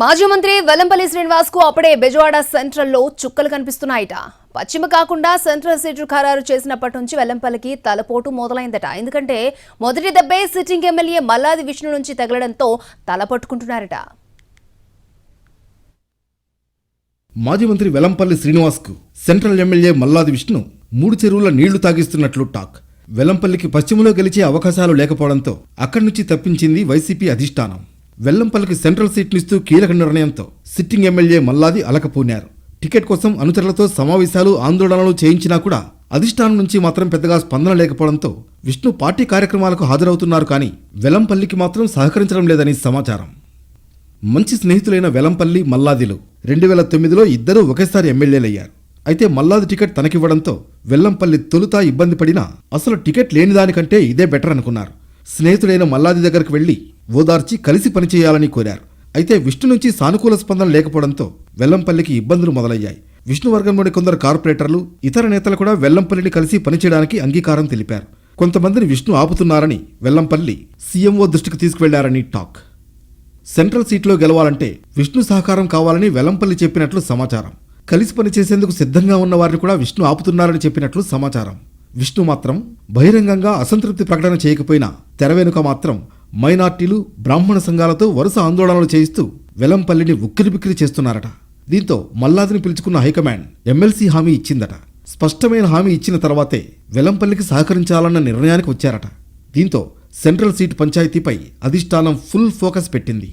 మాజీ మంత్రి వెల్లంపల్లి శ్రీనివాస్కు అప్పుడే బెజవాడ సెంట్రల్లో చుక్కలు కనిపిస్తున్నాయట. పశ్చిమ కాకుండా సెంట్రల్ సీటు ఖరారు చేసినప్పటి నుంచి వెల్లంపల్లికి తలపోటు మొదలైందట. ఎందుకంటే మొదటి దెబ్బే సిట్టింగ్ ఎమ్మెల్యే మల్లాది విష్ణు నుంచి తగలడంతో తల పట్టుకుంటున్నారట. మాజీ మంత్రి వెలంపల్లి శ్రీనివాస్కు సెంట్రల్ ఎమ్మెల్యే మల్లాది విష్ణు మూడు చెరువుల నీళ్ళు తాగిస్తున్నట్లు టాక్. వెల్లంపల్లికి పశ్చిమలో గెలిచే అవకాశాలు లేకపోవడంతో అక్కడి నుంచి తప్పించింది వైసీపీ అధిష్టానం. వెల్లంపల్లికి సెంట్రల్ సీట్నిస్తూ కీలక నిర్ణయంతో సిట్టింగ్ ఎమ్మెల్యే మల్లాది అలకపోనారు. టికెట్ కోసం అనుచరులతో సమావేశాలు ఆందోళనలు చేయించినా కూడా అధిష్టానం నుంచి మాత్రం పెద్దగా స్పందన లేకపోవడంతో విష్ణు పార్టీ కార్యక్రమాలకు హాజరవుతున్నారు కానీ వెలంపల్లికి మాత్రం సహకరించడం లేదని సమాచారం. మంచి స్నేహితులైన వెలంపల్లి మల్లాదిలు రెండు వేల తొమ్మిదిలో ఇద్దరూ ఒకేసారి ఎమ్మెల్యేలయ్యారు. అయితే మల్లాది టికెట్ తనకివ్వడంతో వెల్లంపల్లి తొలుత ఇబ్బంది పడినా అసలు టికెట్ లేని దానికంటే ఇదే బెటర్ అనుకున్నారు. స్నేహితుడైన మల్లాది దగ్గరకు వెళ్ళి ఓదార్చి కలిసి పనిచేయాలని కోరారు. అయితే విష్ణు నుంచి సానుకూల స్పందన లేకపోవడంతో వెల్లంపల్లికి ఇబ్బందులు మొదలయ్యాయి. విష్ణు వర్గంలోని కొందరు కార్పొరేటర్లు ఇతర నేతలు కూడా వెల్లంపల్లిని కలిసి పనిచేయడానికి అంగీకారం తెలిపారు. కొంతమందిని విష్ణు ఆపుతున్నారని వెల్లంపల్లి సీఎంఓ దృష్టికి తీసుకువెళ్ళారని టాక్. సెంట్రల్ సీట్లో గెలవాలంటే విష్ణు సహకారం కావాలని వెల్లంపల్లి చెప్పినట్లు సమాచారం. కలిసి పనిచేసేందుకు సిద్ధంగా ఉన్న వారిని కూడా విష్ణు ఆపుతున్నారని చెప్పినట్లు సమాచారం. విష్ణు మాత్రం బహిరంగంగా అసంతృప్తి ప్రకటన చేయకపోయినా తెర వెనుక మాత్రం మైనార్టీలు బ్రాహ్మణ సంఘాలతో వరుస ఆందోళనలు చేయిస్తూ వెలంపల్లిని ఉక్కిరిబిక్కిరి చేస్తున్నారట. దీంతో మల్లాదిని పిలుచుకున్న హైకమాండ్ ఎమ్మెల్సీ హామీ ఇచ్చిందట. స్పష్టమైన హామీ ఇచ్చిన తర్వాతే వెలంపల్లికి సహకరించాలన్న నిర్ణయానికి వచ్చారట. దీంతో సెంట్రల్ సీట్ పంచాయతీపై అధిష్టానం ఫుల్ ఫోకస్ పెట్టింది.